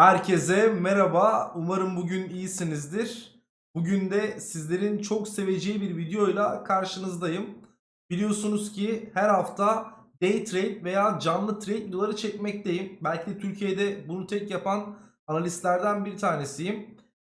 Herkese merhaba. Umarım bugün iyisinizdir. Bugün de sizlerin çok seveceği bir videoyla karşınızdayım. Biliyorsunuz ki her hafta day trade veya canlı trade videoları çekmekteyim. Belki de Türkiye'de bunu tek yapan analistlerden bir tanesiyim.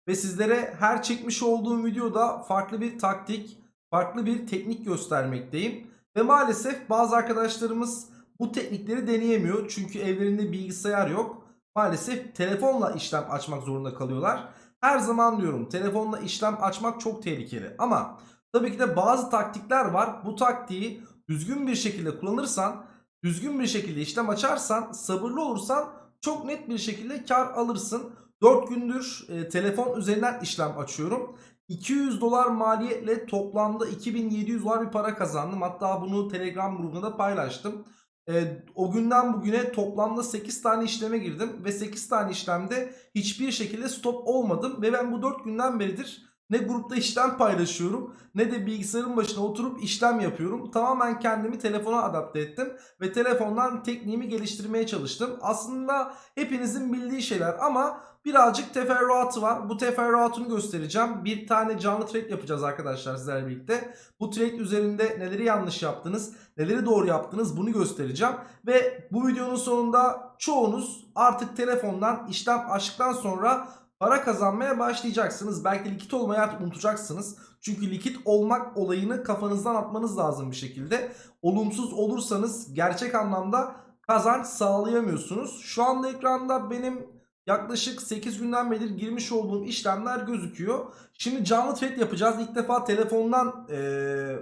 Ve sizlere her çekmiş olduğum videoda farklı bir taktik, farklı bir teknik göstermekteyim. Ve maalesef bazı arkadaşlarımız bu teknikleri deneyemiyor. Çünkü evlerinde bilgisayar yok maalesef telefonla işlem açmak zorunda kalıyorlar. Her zaman diyorum telefonla işlem açmak çok tehlikeli ama tabii ki de bazı taktikler var. Bu taktiği düzgün bir şekilde kullanırsan, düzgün bir şekilde işlem açarsan, sabırlı olursan çok net bir şekilde kar alırsın. 4 gündür e, telefon üzerinden işlem açıyorum. 200 dolar maliyetle toplamda 2700 dolar bir para kazandım. Hatta bunu Telegram grubunda da paylaştım. E, o günden bugüne toplamda 8 tane işleme girdim ve 8 tane işlemde hiçbir şekilde stop olmadım ve ben bu 4 günden beridir ne grupta işlem paylaşıyorum ne de bilgisayarın başına oturup işlem yapıyorum. Tamamen kendimi telefona adapte ettim ve telefondan tekniğimi geliştirmeye çalıştım. Aslında hepinizin bildiği şeyler ama birazcık teferruatı var. Bu teferruatını göstereceğim. Bir tane canlı trade yapacağız arkadaşlar sizlerle birlikte. Bu trade üzerinde neleri yanlış yaptınız, neleri doğru yaptınız bunu göstereceğim. Ve bu videonun sonunda çoğunuz artık telefondan işlem açtıktan sonra para kazanmaya başlayacaksınız. Belki likit olmayı artık unutacaksınız. Çünkü likit olmak olayını kafanızdan atmanız lazım bir şekilde. Olumsuz olursanız gerçek anlamda kazanç sağlayamıyorsunuz. Şu anda ekranda benim yaklaşık 8 günden beri girmiş olduğum işlemler gözüküyor. Şimdi canlı trade yapacağız. İlk defa telefondan eee,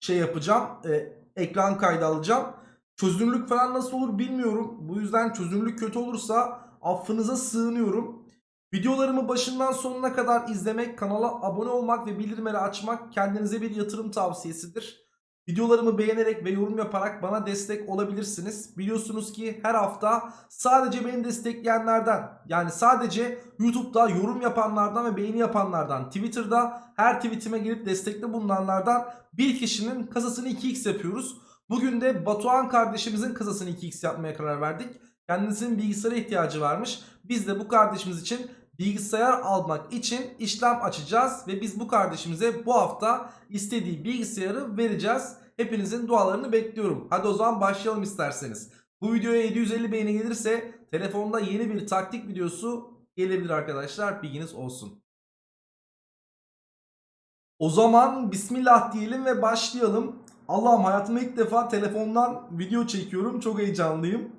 şey yapacağım. Eee, ekran kaydı alacağım. Çözünürlük falan nasıl olur bilmiyorum. Bu yüzden çözünürlük kötü olursa affınıza sığınıyorum. Videolarımı başından sonuna kadar izlemek, kanala abone olmak ve bildirimleri açmak kendinize bir yatırım tavsiyesidir. Videolarımı beğenerek ve yorum yaparak bana destek olabilirsiniz. Biliyorsunuz ki her hafta sadece beni destekleyenlerden yani sadece YouTube'da yorum yapanlardan ve beğeni yapanlardan Twitter'da her tweetime gelip destekte bulunanlardan bir kişinin kasasını 2x yapıyoruz. Bugün de Batuhan kardeşimizin kasasını 2x yapmaya karar verdik. Kendisinin bilgisayara ihtiyacı varmış. Biz de bu kardeşimiz için bilgisayar almak için işlem açacağız ve biz bu kardeşimize bu hafta istediği bilgisayarı vereceğiz. Hepinizin dualarını bekliyorum. Hadi o zaman başlayalım isterseniz. Bu videoya 750 beğeni gelirse telefonda yeni bir taktik videosu gelebilir arkadaşlar. Bilginiz olsun. O zaman bismillah diyelim ve başlayalım. Allah'ım hayatımda ilk defa telefondan video çekiyorum. Çok heyecanlıyım.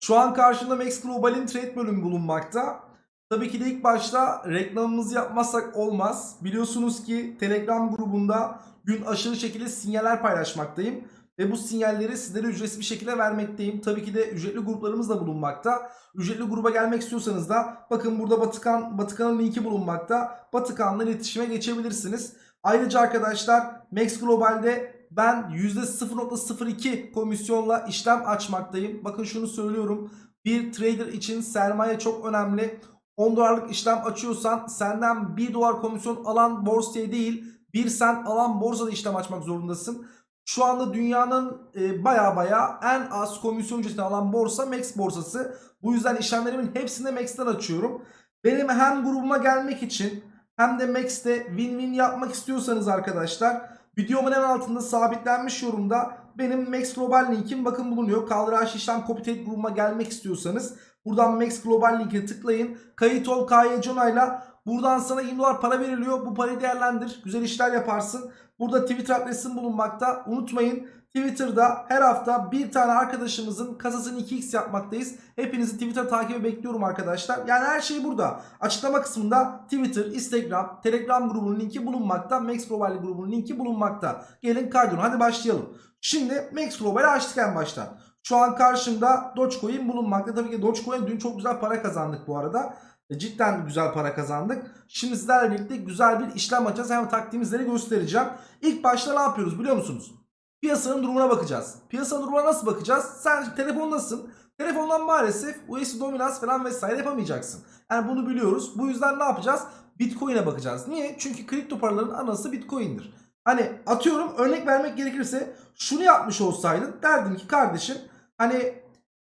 Şu an karşımda Max Global'in trade bölümü bulunmakta. Tabii ki de ilk başta reklamımızı yapmazsak olmaz. Biliyorsunuz ki Telegram grubunda gün aşırı şekilde sinyaller paylaşmaktayım. Ve bu sinyalleri sizlere ücretsiz bir şekilde vermekteyim. Tabii ki de ücretli gruplarımız da bulunmakta. Ücretli gruba gelmek istiyorsanız da bakın burada Batıkan, Batıkan'ın linki bulunmakta. Batıkan'la iletişime geçebilirsiniz. Ayrıca arkadaşlar Max Global'de ben %0.02 komisyonla işlem açmaktayım. Bakın şunu söylüyorum. Bir trader için sermaye çok önemli. 10 dolarlık işlem açıyorsan senden 1 dolar komisyon alan borsaya değil 1 sent alan borsada işlem açmak zorundasın. Şu anda dünyanın e, baya baya en az komisyon ücretini alan borsa Max borsası. Bu yüzden işlemlerimin hepsini Max'ten açıyorum. Benim hem grubuma gelmek için hem de Max'te win-win yapmak istiyorsanız arkadaşlar videomun en altında sabitlenmiş yorumda benim Max Global linkim bakın bulunuyor. Kaldıraç işlem copy trade grubuma gelmek istiyorsanız buradan Max Global linkine tıklayın. Kayıt ol KY Jona'yla buradan sana 20 dolar para veriliyor. Bu parayı değerlendir. Güzel işler yaparsın. Burada Twitter adresim bulunmakta. Unutmayın Twitter'da her hafta bir tane arkadaşımızın kasasını 2x yapmaktayız. Hepinizi Twitter takibi bekliyorum arkadaşlar. Yani her şey burada. Açıklama kısmında Twitter, Instagram, Telegram grubunun linki bulunmakta. Max Global grubunun linki bulunmakta. Gelin kaydolun. Hadi başlayalım. Şimdi Max Global'i açtık en baştan. Şu an karşımda Dogecoin bulunmakta. Tabii ki Dogecoin dün çok güzel para kazandık bu arada. E, Cidden güzel para kazandık. Şimdi sizlerle birlikte güzel bir işlem açacağız. Hem taktiğimizleri göstereceğim. İlk başta ne yapıyoruz biliyor musunuz? Piyasanın durumuna bakacağız. Piyasanın durumuna nasıl bakacağız? Sen telefondasın. Telefondan maalesef USD dominans falan vesaire yapamayacaksın. Yani bunu biliyoruz. Bu yüzden ne yapacağız? Bitcoin'e bakacağız. Niye? Çünkü kripto paraların anası Bitcoin'dir. Hani atıyorum örnek vermek gerekirse şunu yapmış olsaydın derdim ki kardeşim hani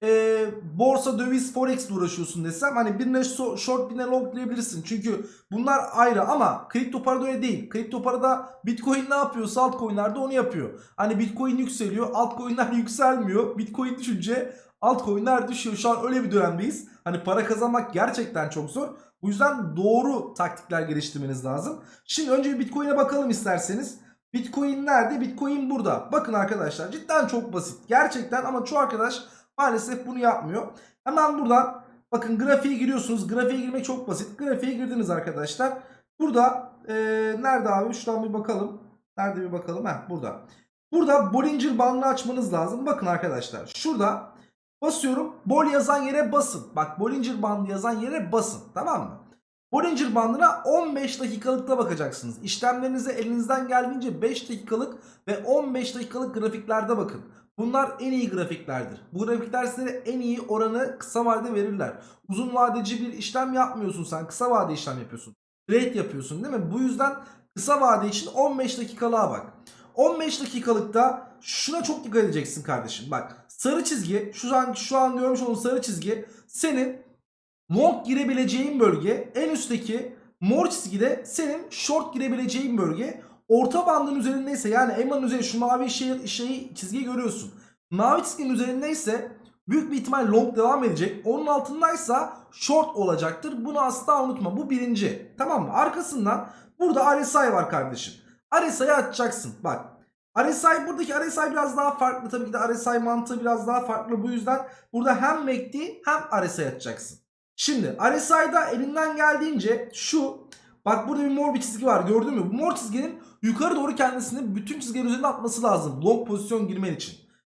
e, borsa, döviz, forex uğraşıyorsun desem hani birine short birine long diyebilirsin. Çünkü bunlar ayrı ama kripto parada öyle değil. Kripto parada bitcoin ne yapıyorsa altcoin'ler de onu yapıyor. Hani bitcoin yükseliyor, altcoin'ler yükselmiyor. Bitcoin düşünce altcoin'ler düşüyor. Şu an öyle bir dönemdeyiz. Hani para kazanmak gerçekten çok zor. Bu yüzden doğru taktikler geliştirmeniz lazım. Şimdi önce bir Bitcoin'e bakalım isterseniz. Bitcoin nerede? Bitcoin burada. Bakın arkadaşlar cidden çok basit. Gerçekten ama çoğu arkadaş maalesef bunu yapmıyor. Hemen buradan bakın grafiğe giriyorsunuz. Grafiğe girmek çok basit. Grafiğe girdiniz arkadaşlar. Burada eee, nerede abi? Şuradan bir bakalım. Nerede bir bakalım? Heh burada. Burada Bollinger bandını açmanız lazım. Bakın arkadaşlar şurada basıyorum. Bol yazan yere basın. Bak Bollinger bandı yazan yere basın. Tamam mı? Bollinger bandına 15 dakikalıkta bakacaksınız. İşlemlerinize elinizden geldiğince 5 dakikalık ve 15 dakikalık grafiklerde bakın. Bunlar en iyi grafiklerdir. Bu grafikler size en iyi oranı kısa vadede verirler. Uzun vadeci bir işlem yapmıyorsun sen. Kısa vade işlem yapıyorsun. Trade yapıyorsun değil mi? Bu yüzden kısa vade için 15 dakikalığa bak. 15 dakikalıkta şuna çok dikkat edeceksin kardeşim. Bak sarı çizgi şu an şu an görmüş olduğun sarı çizgi senin long girebileceğin bölge. En üstteki mor çizgide senin short girebileceğin bölge. Orta bandın üzerindeyse yani EMA'nın üzerinde şu mavi şey, şeyi çizgiyi görüyorsun. Mavi çizginin üzerindeyse büyük bir ihtimal long devam edecek. Onun altındaysa short olacaktır. Bunu asla unutma. Bu birinci. Tamam mı? Arkasından burada RSI var kardeşim. RSI'yi açacaksın. Bak. RSI buradaki RSI biraz daha farklı. Tabii ki de RSI mantığı biraz daha farklı. Bu yüzden burada hem MACD hem RSI açacaksın. Şimdi RSI'da elinden geldiğince şu bak burada bir mor bir çizgi var gördün mü? Bu mor çizginin yukarı doğru kendisini bütün çizgilerin üzerine atması lazım. Long pozisyon girmen için.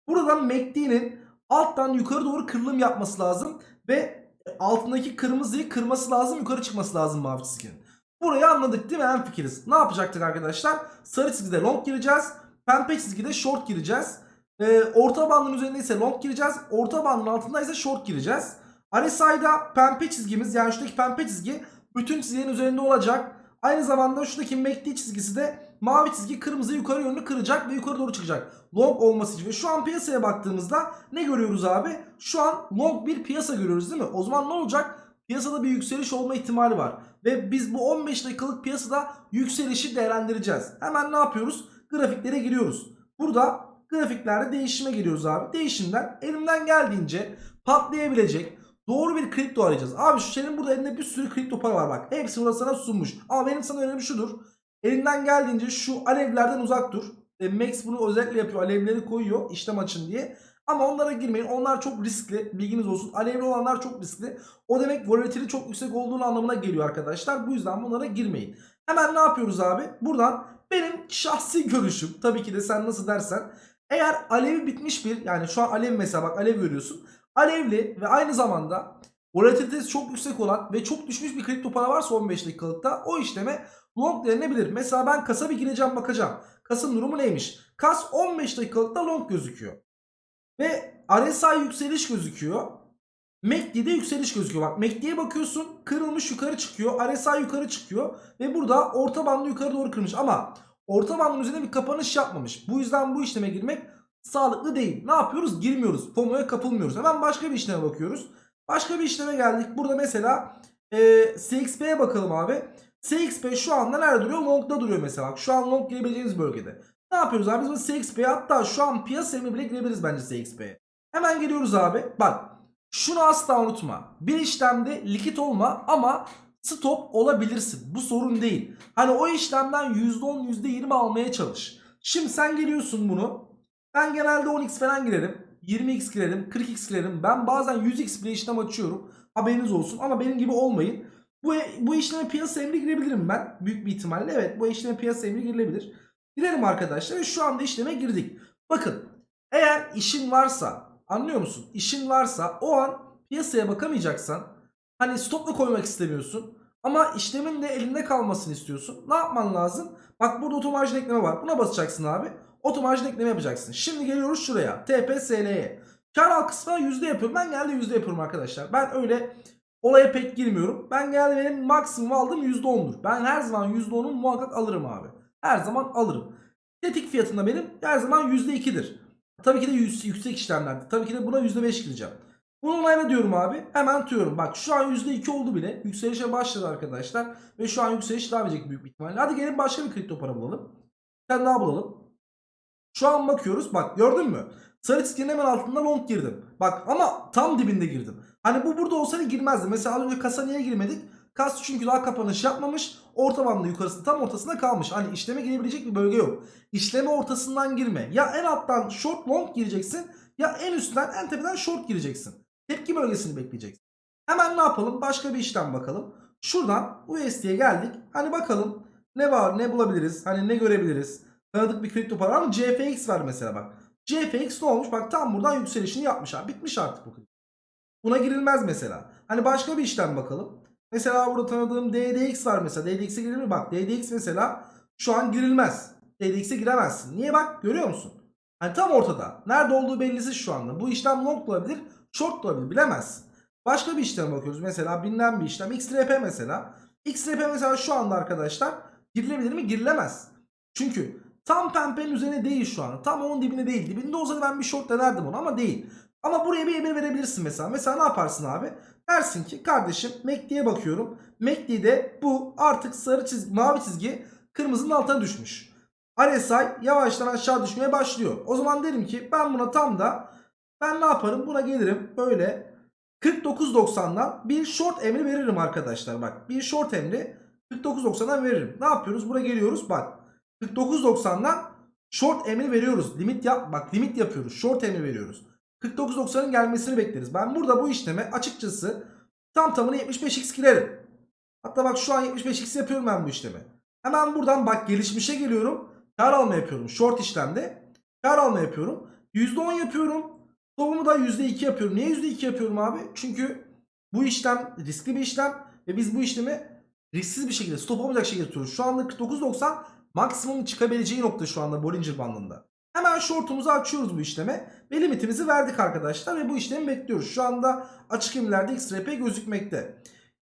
Buradan MACD'nin alttan yukarı doğru kırılım yapması lazım. Ve altındaki kırmızıyı kırması lazım. Yukarı çıkması lazım mavi çizginin. Burayı anladık değil mi? En fikiriz. Ne yapacaktık arkadaşlar? Sarı çizgide long gireceğiz. Pembe çizgide short gireceğiz. Ee, orta bandın üzerinde ise long gireceğiz. Orta bandın altında ise short gireceğiz. RSI'da pembe çizgimiz yani şuradaki pembe çizgi bütün çizgilerin üzerinde olacak. Aynı zamanda şuradaki MACD çizgisi de mavi çizgi kırmızı yukarı yönlü kıracak ve yukarı doğru çıkacak. Long olması için. Ve şu an piyasaya baktığımızda ne görüyoruz abi? Şu an long bir piyasa görüyoruz değil mi? O zaman ne olacak? Piyasada bir yükseliş olma ihtimali var. Ve biz bu 15 dakikalık piyasada yükselişi değerlendireceğiz. Hemen ne yapıyoruz? Grafiklere giriyoruz. Burada grafiklerde değişime giriyoruz abi. Değişimden elimden geldiğince patlayabilecek doğru bir kripto arayacağız. Abi şu senin burada elinde bir sürü kripto para var bak. Hepsi burada sana sunmuş. Ama benim sana önerim şudur. Elinden geldiğince şu alevlerden uzak dur. E, Max bunu özellikle yapıyor. Alevleri koyuyor işlem açın diye. Ama onlara girmeyin. Onlar çok riskli. Bilginiz olsun. Alevli olanlar çok riskli. O demek volatility çok yüksek olduğunu anlamına geliyor arkadaşlar. Bu yüzden bunlara girmeyin. Hemen ne yapıyoruz abi? Buradan benim şahsi görüşüm. Tabii ki de sen nasıl dersen. Eğer alevi bitmiş bir yani şu an alev mesela bak alev görüyorsun. Alevli ve aynı zamanda volatilitesi çok yüksek olan ve çok düşmüş bir kripto para varsa 15 dakikalıkta o işleme long denilebilir. Mesela ben kasa bir gireceğim bakacağım. Kasın durumu neymiş? Kas 15 dakikalıkta long gözüküyor. Ve RSI yükseliş gözüküyor. MACD'de yükseliş gözüküyor. Bak MACD'ye bakıyorsun kırılmış yukarı çıkıyor. RSI yukarı çıkıyor. Ve burada orta bandı yukarı doğru kırmış. Ama orta bandın üzerine bir kapanış yapmamış. Bu yüzden bu işleme girmek sağlıklı değil. Ne yapıyoruz? Girmiyoruz. FOMO'ya kapılmıyoruz. Hemen başka bir işleme bakıyoruz. Başka bir işleme geldik. Burada mesela e, CXP'ye bakalım abi. CXP şu anda nerede duruyor? Long'da duruyor mesela. Şu an long girebileceğiniz bölgede. Ne yapıyoruz abi? Biz bu CXP'ye hatta şu an piyasa bile girebiliriz bence CXP'ye. Hemen geliyoruz abi. Bak şunu asla unutma. Bir işlemde likit olma ama stop olabilirsin. Bu sorun değil. Hani o işlemden %10 %20 almaya çalış. Şimdi sen geliyorsun bunu. Ben genelde 10x falan girerim. 20x girerim. 40x girerim. Ben bazen 100x bile işlem açıyorum. Haberiniz olsun ama benim gibi olmayın. Bu, bu işleme piyasa emri girebilirim ben. Büyük bir ihtimalle evet bu işleme piyasa emri girilebilir. Girelim arkadaşlar ve şu anda işleme girdik. Bakın eğer işin varsa anlıyor musun? İşin varsa o an piyasaya bakamayacaksan hani stopla koymak istemiyorsun ama işlemin de elinde kalmasını istiyorsun. Ne yapman lazım? Bak burada otomarjin ekleme var. Buna basacaksın abi. Otomarjin ekleme yapacaksın. Şimdi geliyoruz şuraya. TPSL'ye. Kar al kısmına yüzde yapıyorum. Ben genelde yüzde yapıyorum arkadaşlar. Ben öyle olaya pek girmiyorum. Ben genelde benim maksimum aldığım yüzde ondur. Ben her zaman yüzde onu muhakkak alırım abi. Her zaman alırım. Tetik fiyatında benim her zaman yüzde ikidir. Tabii ki de yüksek işlemlerde. Tabii ki de buna yüzde beş gireceğim. Bunu onayla diyorum abi. Hemen atıyorum. Bak şu an %2 oldu bile. Yükselişe başladı arkadaşlar. Ve şu an yükseliş devam edecek büyük ihtimalle. Hadi gelin başka bir kripto para bulalım. Tane daha bulalım. Şu an bakıyoruz. Bak gördün mü? Sarı çizginin hemen altında long girdim. Bak ama tam dibinde girdim. Hani bu burada olsaydı girmezdi. Mesela önce kasa niye girmedik? Kas çünkü daha kapanış yapmamış. Orta bandı yukarısında tam ortasında kalmış. Hani işleme girebilecek bir bölge yok. İşleme ortasından girme. Ya en alttan short long gireceksin ya en üstten en tepeden short gireceksin. Tepki bölgesini bekleyeceksin. Hemen ne yapalım? Başka bir işlem bakalım. Şuradan USD'ye geldik. Hani bakalım ne var ne bulabiliriz? Hani ne görebiliriz? Tanıdık bir kripto para var mı? CFX var mesela bak. CFX ne olmuş? Bak tam buradan yükselişini yapmış abi. Bitmiş artık bu kripto. Buna girilmez mesela. Hani başka bir işlem bakalım. Mesela burada tanıdığım DDX var mesela. DDX'e girilir mi? Bak DDX mesela şu an girilmez. DDX'e giremezsin. Niye bak? Görüyor musun? Hani tam ortada. Nerede olduğu bellisiz şu anda. Bu işlem long olabilir, short olabilir. Bilemezsin. Başka bir işlem bakıyoruz. Mesela bilinen bir işlem. XRP mesela. XRP mesela şu anda arkadaşlar girilebilir mi? Girilemez. Çünkü tam pembenin üzerine değil şu an. Tam onun dibine değil. Dibinde olsaydı ben bir short denerdim onu ama değil. Ama buraya bir emir verebilirsin mesela. Mesela ne yaparsın abi? Dersin ki kardeşim MACD'ye bakıyorum. MACD'de bu artık sarı çizgi, mavi çizgi kırmızının altına düşmüş. RSI yavaştan aşağı düşmeye başlıyor. O zaman derim ki ben buna tam da ben ne yaparım? Buna gelirim böyle 49.90'dan bir short emri veririm arkadaşlar. Bak bir short emri 49.90'dan veririm. Ne yapıyoruz? Buraya geliyoruz. Bak 49.90'dan short emri veriyoruz. Limit yap bak limit yapıyoruz. Short emri veriyoruz. 49.90'ın gelmesini bekleriz. Ben burada bu işleme açıkçası tam tamına 75x girerim. Hatta bak şu an 75x yapıyorum ben bu işlemi. Hemen buradan bak gelişmişe geliyorum. Kar alma yapıyorum. Short işlemde. Kar alma yapıyorum. %10 yapıyorum. Stopumu da %2 yapıyorum. Niye %2 yapıyorum abi? Çünkü bu işlem riskli bir işlem ve biz bu işlemi risksiz bir şekilde stop olmayacak şekilde tutuyoruz. Şu anda 49.90 maksimum çıkabileceği nokta şu anda Bollinger bandında. Hemen shortumuzu açıyoruz bu işleme ve limitimizi verdik arkadaşlar ve bu işlemi bekliyoruz. Şu anda açık emirlerde XRP gözükmekte.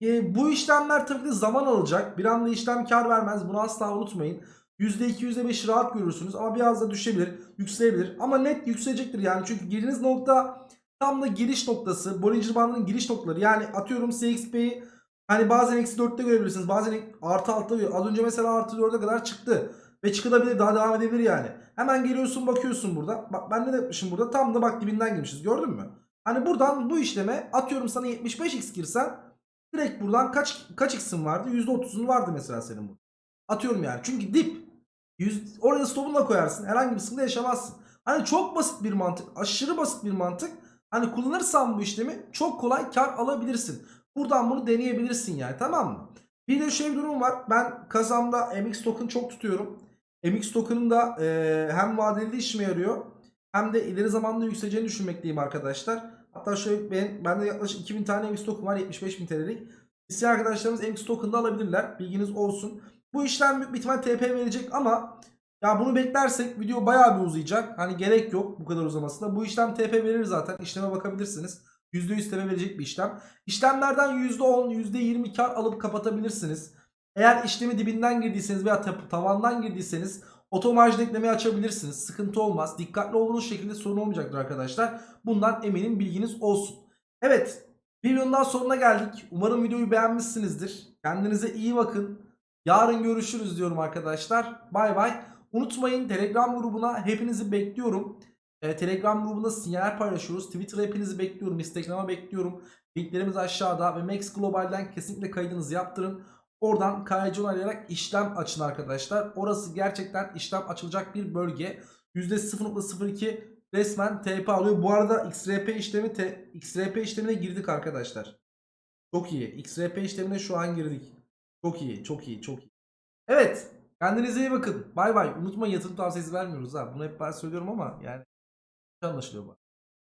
E, bu işlemler tabii ki zaman alacak. Bir anda işlem kar vermez. Bunu asla unutmayın. %2 %5 rahat görürsünüz ama biraz da düşebilir, yükselebilir. Ama net yükselecektir yani çünkü girdiğiniz nokta tam da giriş noktası. Bollinger Bandı'nın giriş noktaları. Yani atıyorum CXP'yi hani bazen eksi 4'te görebilirsiniz. Bazen artı 6'da görüyor. Az önce mesela artı 4'e kadar çıktı. Ve çıkabilir daha devam edebilir yani. Hemen geliyorsun bakıyorsun burada. Bak ben ne yapmışım burada? Tam da bak dibinden girmişiz. Gördün mü? Hani buradan bu işleme atıyorum sana 75x girsen direkt buradan kaç kaç x'in vardı? %30'un vardı mesela senin burada. Atıyorum yani. Çünkü dip. Yüz, orada stopunu koyarsın. Herhangi bir sıkıntı yaşamazsın. Hani çok basit bir mantık. Aşırı basit bir mantık. Hani kullanırsan bu işlemi çok kolay kar alabilirsin. Buradan bunu deneyebilirsin yani tamam mı? Bir de şöyle bir durum var. Ben kazamda MX token çok tutuyorum. MX token'ın da e, hem vadeli işime yarıyor. Hem de ileri zamanda yükseleceğini düşünmekteyim arkadaşlar. Hatta şöyle ben, bende yaklaşık 2000 tane MX token var 75.000 TL'lik. İsteyen arkadaşlarımız MX token'da alabilirler. Bilginiz olsun. Bu işlem büyük bir ihtimal TP verecek ama ya bunu beklersek video bayağı bir uzayacak. Hani gerek yok bu kadar uzamasına. Bu işlem TP verir zaten. İşleme bakabilirsiniz. %100 TP verecek bir işlem. İşlemlerden %10, %20 kar alıp kapatabilirsiniz. Eğer işlemi dibinden girdiyseniz veya ta- tavandan girdiyseniz otomarjin eklemeyi açabilirsiniz. Sıkıntı olmaz. Dikkatli olduğunuz şekilde sorun olmayacaktır arkadaşlar. Bundan eminim bilginiz olsun. Evet. Videonun daha sonuna geldik. Umarım videoyu beğenmişsinizdir. Kendinize iyi bakın. Yarın görüşürüz diyorum arkadaşlar. Bay bay. Unutmayın Telegram grubuna hepinizi bekliyorum. Ee, Telegram grubunda sinyal paylaşıyoruz. Twitter'a hepinizi bekliyorum. Instagram'a bekliyorum. Linklerimiz aşağıda ve Max Global'den kesinlikle kaydınızı yaptırın. Oradan KYC onaylayarak işlem açın arkadaşlar. Orası gerçekten işlem açılacak bir bölge. %0.02 resmen TP alıyor. Bu arada XRP işlemi te, XRP işlemine girdik arkadaşlar. Çok iyi. XRP işlemine şu an girdik. Çok iyi, çok iyi, çok iyi. Evet. Kendinize iyi bakın. Bay bay. Unutmayın yatırım tavsiyesi vermiyoruz ha. Bunu hep ben söylüyorum ama yani anlaşılıyor.